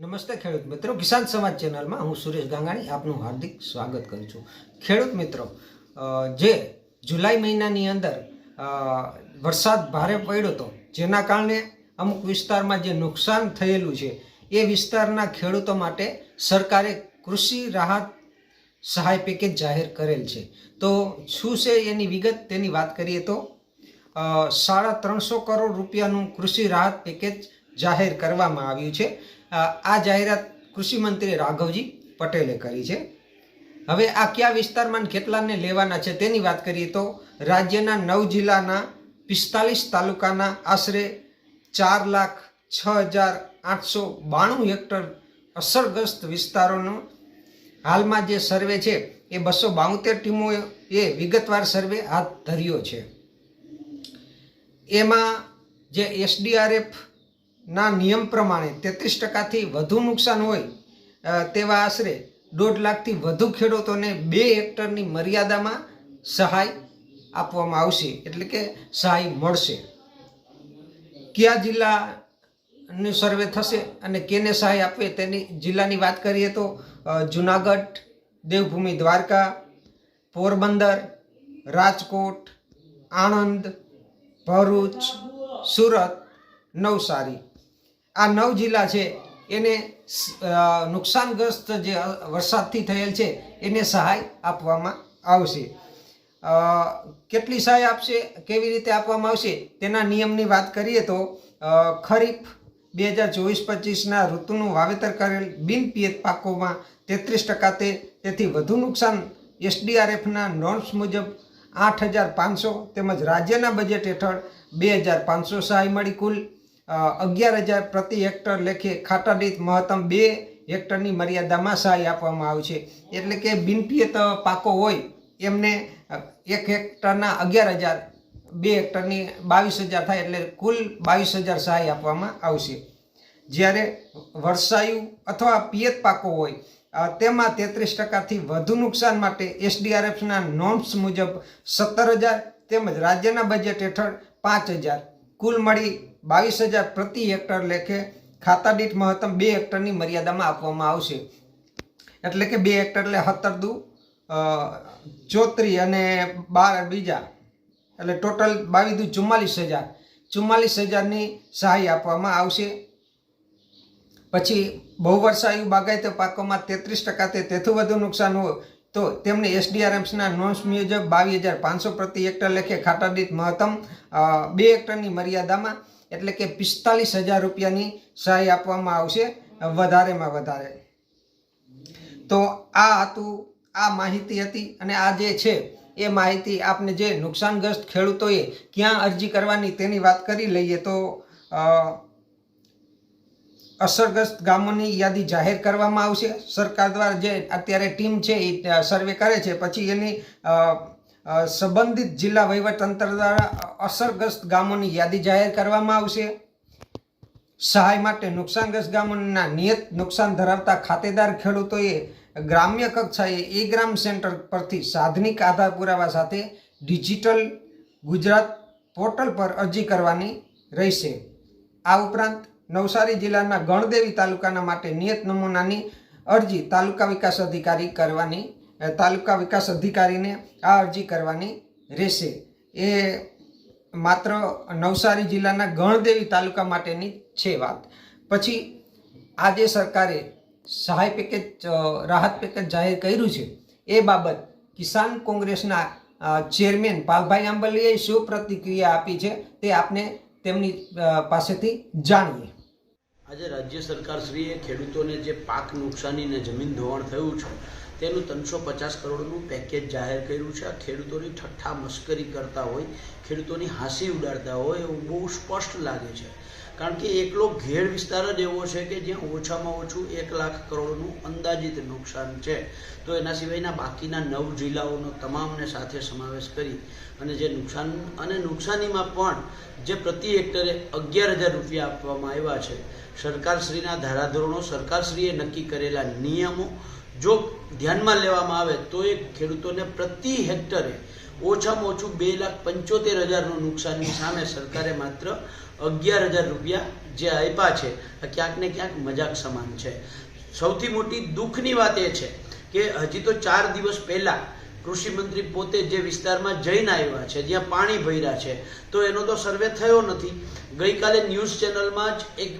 નમસ્તે ખેડૂત મિત્રો. કિસાન સમાજ ચેનલમાં હું સુરેશ ગાંગાણી આપનું હાર્દિક સ્વાગત કરું છું. ખેડૂત મિત્રો જે જુલાઈ મહિનાની અંદર વરસાદ ભારે પડ્યો હતો, જેના કારણે અમુક વિસ્તારમાં જે નુકસાન થયેલું છે, એ વિસ્તારના ખેડૂતો માટે સરકારે કૃષિ રાહત સહાય પેકેજ જાહેર કરેલ છે. તો શું છે એની વિગત? તેની વાત કરીએ તો સાડા ત્રણસો કરોડ રૂપિયાનું કૃષિ રાહત પેકેજ જાહેર કરવામાં આવ્યું છે. આ જાહેરાત કૃષિ મંત્રી રાઘવજી પટેલે કરી છે. હવે આ કયા વિસ્તારમાં કેટલાને લેવાના છે તેની વાત કરીએ તો રાજ્યના નવ જિલ્લાના પિસ્તાલીસ તાલુકાના આશરે ચાર લાખ છ હજાર આઠસો બાણું હેક્ટર અસરગ્રસ્ત વિસ્તારોનો હાલમાં જે સર્વે છે એ બસો બાવતેર ટીમોએ વિગતવાર સર્વે હાથ ધર્યો છે. એમાં જે એસડીઆરએફ ના નિયમ પ્રમાણે તેત્રીસ ટકાથી વધુ નુકસાન હોય તેવા આશરે દોઢ લાખથી વધુ ખેડૂતોને બે હેક્ટરની મર્યાદામાં સહાય આપવામાં આવશે, એટલે કે સહાય મળશે. કયા જિલ્લાનું સર્વે થશે અને કેને સહાય આપવે તેની જિલ્લાની વાત કરીએ તો જુનાગઢ, દેવભૂમિ દ્વારકા, પોરબંદર, રાજકોટ, આણંદ, ભરૂચ, સુરત, નવસારી. આ નવ જિલ્લા છે, એને નુકસાનગ્રસ્ત જે વરસાદથી થયેલ છે, એને સહાય આપવામાં આવશે. કેટલી સહાય આપશે, કેવી રીતે આપવામાં આવશે, તેના નિયમની વાત કરીએ તો ખરીફ બે હજાર ચોવીસ પચીસના ઋતુનું વાવેતર કરેલ બિન પિયત પાકોમાં તેત્રીસ ટકા તે, તેથી વધુ નુકસાન એસડીઆરએફના નોર્મ્સ મુજબ આઠ હજાર પાંચસો તેમજ રાજ્યના બજેટ હેઠળ બે હજાર પાંચસો સહાય મળી કુલ અગિયાર હજાર પ્રતિ હેક્ટર લેખે ખાટા દીઠ મહત્તમ બે હેક્ટરની મર્યાદામાં સહાય આપવામાં આવશે એટલે કે બિનપિયત પાકો હોય, એમને એક હેક્ટરના અગિયાર હજાર, બે હેક્ટરની બાવીસ હજાર થાય એટલે કુલ બાવીસ હજાર સહાય આપવામાં આવશે. જ્યારે વર્ષાયુ અથવા પિયત પાકો હોય તેમાં તેત્રીસ ટકાથી વધુ નુકસાન માટે એસડીઆરએફના નોમ્સ મુજબ સત્તર હજાર તેમજ રાજ્યના બજેટ હેઠળ પાંચ હજાર. કુલ મળી બાવીસ હજાર પ્રતિ હેક્ટર લેખે ખાતા દીઠ મહત્તમ બે હેક્ટરની મર્યાદામાં આપવામાં આવશે. એટલે કે બે હેક્ટર એટલે સત્તર દુ ચોત્રી અને બાર બીજા. એટલે ટોટલ બાવીસ દુ ચુમ્માલીસ હજાર. ચુમ્માલીસ હજારની સહાય આપવામાં આવશે. પછી બહુવર્ષાયુ બાગાયતી પાકોમાં તેત્રીસ ટકા તે તેથી વધુ નુકસાન હોય તો તેમને એસડીઆરએમ્સના નોન્સ મુજબ બાવીસ હજાર પાંચસો પ્રતિ હેક્ટર લેખે ખાટાદીઠ મહત્તમ બે હેક્ટરની મર્યાદામાં એટલે કે પિસ્તાલીસ હજાર રૂપિયાની સહાય આપવામાં આવશે, વધારેમાં વધારે. તો આ હતું, આ માહિતી હતી અને આ જે છે, એ માહિતી આપને જે નુકસાનગ્રસ્ત ખેડૂતોએ ક્યાં અરજી કરવાની તેની વાત કરી લઈએ તો અસરગ્રસ્ત ગામોની યાદી જાહેર કરવામાં આવશે. સરકાર દ્વારા જે અત્યારે ટીમ છે, એ સર્વે કરે છે, પછી એની સંબંધિત જિલ્લા વહીવટતંત્ર દ્વારા અસરગ્રસ્ત ગામોની યાદી જાહેર કરવામાં આવશે. સહાય માટે નુકસાનગ્રસ્ત ગામોના નિયત નુકસાન ધરાવતા ખાતેદાર ખેડૂતોએ ગ્રામ્ય કક્ષાએ એ ગ્રામ સેન્ટર પરથી સાધનિક આધાર પુરાવા સાથે ડિજિટલ ગુજરાત પોર્ટલ પર અરજી કરવાની રહેશે. આ ઉપરાંત નવસારી જિલ્લાના ગણદેવી તાલુકાના માટે નિયત નમૂનાની અરજી તાલુકા વિકાસ અધિકારી કરવાની તાલુકા વિકાસ અધિકારીને આ અરજી કરવાની રહેશે. એ માત્ર નવસારી જિલ્લાના ગણદેવી તાલુકા માટેની છે વાત. પછી આજે સરકારે સહાય પેકેજ રાહત પેકેજ જાહેર કર્યું છે. એ બાબત કિસાન કોંગ્રેસના ચેરમેન પાલભાઈ આંબલીએ શું પ્રતિક્રિયા આપી છે તે આપને તેમની પાસેથી જાણીએ. આજે રાજ્ય સરકારશ્રીએ ખેડૂતોને જે પાક નુકસાની અને જમીન ધોવાણ થયું છે, તેનું ત્રણસો પચાસ કરોડનું પેકેજ જાહેર કર્યું છે. આ ખેડૂતોની ઠઠ્ઠા મશ્કરી કરતા હોય, ખેડૂતોની હાંસી ઉડાડતા હોય એવું બહુ સ્પષ્ટ લાગે છે. કારણ કે એકલો ઘેર વિસ્તાર જ એવો છે કે જ્યાં ઓછામાં ઓછું એક લાખ કરોડનું અંદાજિત નુકસાન છે. તો એના સિવાયના બાકીના નવ જિલ્લાઓનો તમામને સાથે સમાવેશ કરી અને જે નુકસાન અને નુકસાનીમાં પણ જે પ્રતિ હેક્ટરે અગિયાર હજાર રૂપિયા આપવામાં આવ્યા છે, સરકારશ્રીના ધારાધોરણો સરકારશ્રીએ નક્કી કરેલા નિયમો જો ધ્યાનમાં લેવામાં આવે તો એ ખેડૂતોને પ્રતિ હેક્ટરે ઓછામાં ઓછું બે લાખ પંચોતેર હજારનું નુકસાનની સામે સરકારે માત્ર અગિયાર હજાર રૂપિયા જે આપ્યા છે, આ ક્યાંક ને ક્યાંક મજાક સમાન છે. સૌથી મોટી દુઃખની વાત એ છે કે હજી તો ચાર દિવસ પહેલા કૃષિ મંત્રી પોતે જે વિસ્તારમાં જઈને આવ્યા છે, જ્યાં પાણી ભર્યા છે, તો એનો તો સર્વે થયો નથી. ગઈકાલે ન્યૂઝ ચેનલમાં જ એક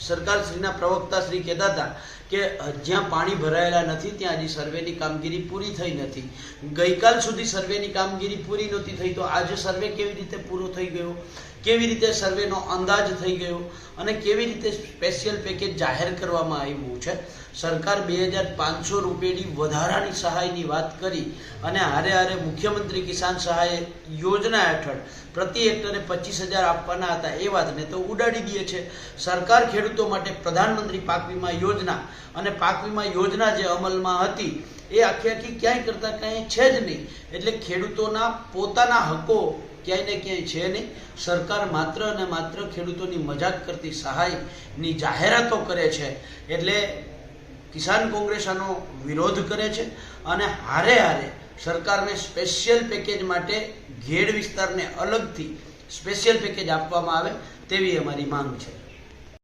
સરકારશ્રીના પ્રવક્તા શ્રી કહેતા હતા કે જ્યાં પાણી ભરાયેલા નથી, ત્યાં હજી સર્વેની કામગીરી પૂરી થઈ નથી. ગઈકાલ સુધી સર્વેની કામગીરી પૂરી નહોતી થઈ, તો આજે સર્વે કેવી રીતે પૂરો થઈ ગયો? કેવી રીતે સર્વેનો અંદાજ થઈ ગયો? અને કેવી રીતે સ્પેશિયલ પેકેજ જાહેર કરવામાં આવ્યું છે? સરકાર બે હજાર પાંચસો રૂપિયાની વધારાની સહાયની વાત કરી, અને હારે હારે મુખ્યમંત્રી કિસાન સહાય યોજના હેઠળ પ્રતિ હેક્ટરે પચીસ હજાર આપવાના હતા એ વાતને તો ઉડાડી દે છે. સરકાર ખેડૂતો માટે પ્રધાનમંત્રી પાક વીમા યોજના અને પાક વીમા યોજના જે અમલમાં હતી, એ આખી આખી ક્યાંય કરતાં ક્યાંય છે જ નહીં. એટલે ખેડૂતોના પોતાના હકો ક્યાંય ને ક્યાંય છે નહીં. સરકાર માત્ર અને માત્ર ખેડૂતોની મજાક કરતી સહાયની જાહેરાતો કરે છે. એટલે કિસાન કોંગ્રેસ આનો વિરોધ કરે છે અને હારે હારે સરકારને સ્પેશિયલ પેકેજ માટે ઘેડ વિસ્તારને અલગથી સ્પેશિયલ પેકેજ આપવામાં આવે તેવી અમારી માંગ છે.